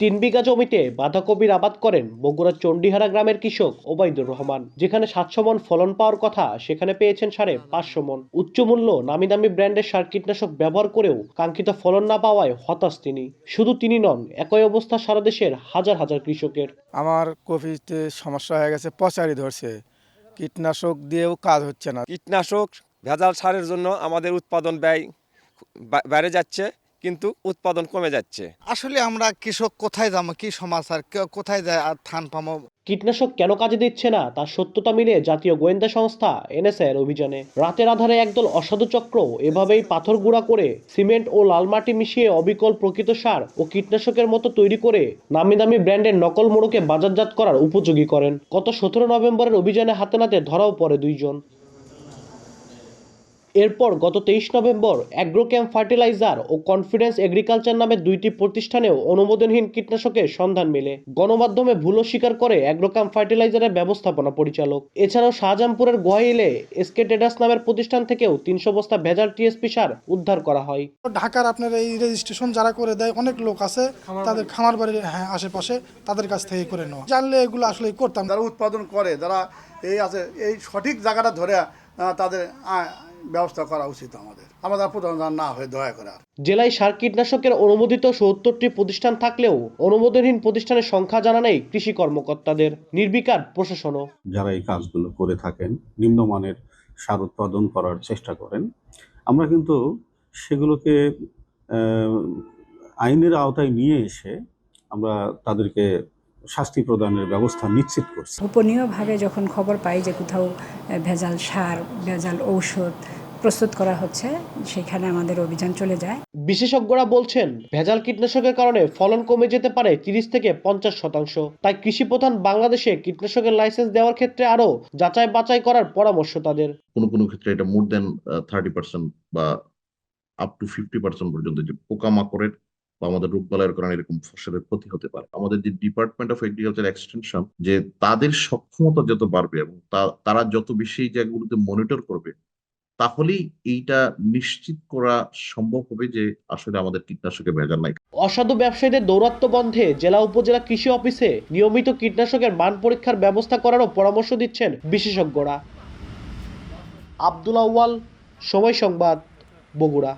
তিন বিঘা জমিতে বাঁধাকপির আবাদ করেন বগুড়ার চণ্ডীহারা গ্রামের কৃষক ওবায়দুর রহমান। যেখানে সাতশো মন ফলন পাওয়ার কথা সেখানে পেয়েছেন সাড়ে পাঁচশো মন। উচ্চ মূল্য নামি দামি ব্র্যান্ডের সার কীটনাশক ব্যবহার করেও কাঙ্ক্ষিত ফলন না পাওয়ায় হতাশ তিনি। শুধু তিনি নন একই অবস্থা সারা দেশের হাজার হাজার কৃষকের। আমার কপিতে সমস্যা হয়ে গেছে পচারি ধরছে। কীটনাশক দিয়েও কাজ হচ্ছে না। কীটনাশক ভেজাল সারের জন্য আমাদের উৎপাদন ব্যয় বেড়ে যাচ্ছে। কিন্তু উৎপাদন কমে যাচ্ছে। আসলে আমরা কৃষক কোথায় যাব? কি সমাচার কে- কোথায় যায় আর থান পামো? কীটনাশক কেন কাজে দিচ্ছে না? তার সত্যতা মিলে জাতীয় গোয়েন্দা সংস্থা এনএসআই এর অভিযানে। রাতের আধারে একদল অসাধু চক্র এভাবেই পাথর গুঁড়া করে সিমেন্ট ও লাল মাটি মিশিয়ে অবিকল প্রকৃত সার ও কীটনাশকের মতো তৈরি করে নামি দামি ব্র্যান্ডের নকল মোড়কে বাজারজাত করার উপযোগী করেন। গত সতেরো নভেম্বরের অভিযানে হাতে নাতে ধরাও পড়ে দুইজন। এরপর গত তেইশ নভেম্বর অ্যাগ্রোক্যাম্প ফার্টিলাইজার ও কনফিডেন্স এগ্রিকালচার নামে দুইটি প্রতিষ্ঠানেও অনুমোদনহীন কীটনাশকের সন্ধান মেলে। গণমাধ্যমে ভুল স্বীকার করে অ্যাগ্রোক্যাম্প ফার্টিলাইজারের ব্যবস্থাপনা পরিচালক। এছাড়াও শাহজাহানপুরের গোয়াইলে এসকে ট্রেডার্স নামের প্রতিষ্ঠান থেকেও তিনশো বস্তা ভেজাল টিএসপি সার উদ্ধার করা হয়। ঢাকার আপনার এই রেজিস্ট্রেশন যারা করে দেয় অনেক লোক আছে তাদের খামার বাড়ির হ্যাঁ আশেপাশে তাদের কাছ থেকে করে নেওয়া। জানলে এগুলো আসলে করতাম। যারা উৎপাদন করে যারা এই আছে এই সঠিক জায়গাটা ধরে আহ, তাদের ব্যবস্থা করা উচিত আমাদের। আমাদের প্রধান না হয়ে দয়া করে। জেলায় সার কীটনাশকের অনুমোদিত সত্তরটি প্রতিষ্ঠান থাকলেও অনুমোদনহীন প্রতিষ্ঠানের সংখ্যা জানা নেই কৃষি কর্মকর্তাদের নির্বিকার প্রশাসনও। যারা এই কাজগুলো করে থাকেন নিম্নমানের সার উৎপাদন করার চেষ্টা করেন আমরা কিন্তু সেগুলোকে আইনের আওতায় নিয়ে এসে আমরা তাদেরকে শাস্তি প্রদানের ব্যবস্থা নিশ্চিত করছি। গোপনীয়ভাবে যখন খবর পাই যে কোথাও ভেজাল সার ভেজাল ঔষধ প্রস্তুত করা হচ্ছে সেখানে আমাদের অভিযান চলে যায়। বিশেষজ্ঞরা বলছেন ভেজাল কীটনাশকের কারণে ফলন কমে যেতে পারে তিরিশ থেকে পঞ্চাশ শতাংশ। তাই কৃষি প্রধান বাংলাদেশে কীটনাশকের লাইসেন্স দেওয়ার ক্ষেত্রে আরও যাচাই বাছাই করার পরামর্শ তাদের। কোনো কোনো ক্ষেত্রে এটা মোর দেন থার্টি পার্সেন্ট বা আপ টু ফিফটি পার্সেন্ট পর্যন্ত যে পোকামাকড়ের বা আমাদের রোগবালাইয়ের কারণে এরকম ফসলের ক্ষতি হতে পারে। আমাদের যে ডিপার্টমেন্ট অফ এগ্রিকালচার এক্সটেনশন যে তাদের সক্ষমতা যত বাড়বে এবং তারা যত বেশি এই জায়গাগুলোতে মনিটর করবে, তাহলেই এইটা নিশ্চিত করা সম্ভব হবে যে আসলে আমাদের কীটনাশকে ভেজাল নাই। অসাধু ব্যবসায়ীদের দৌরাত্ম্য বন্ধে জেলা উপজেলা কৃষি অফিসে নিয়মিত কীটনাশকের মান পরীক্ষার ব্যবস্থা করারও পরামর্শ দিচ্ছেন বিশেষজ্ঞরা। আব্দুল আউয়াল, সময় সংবাদ, বগুড়া।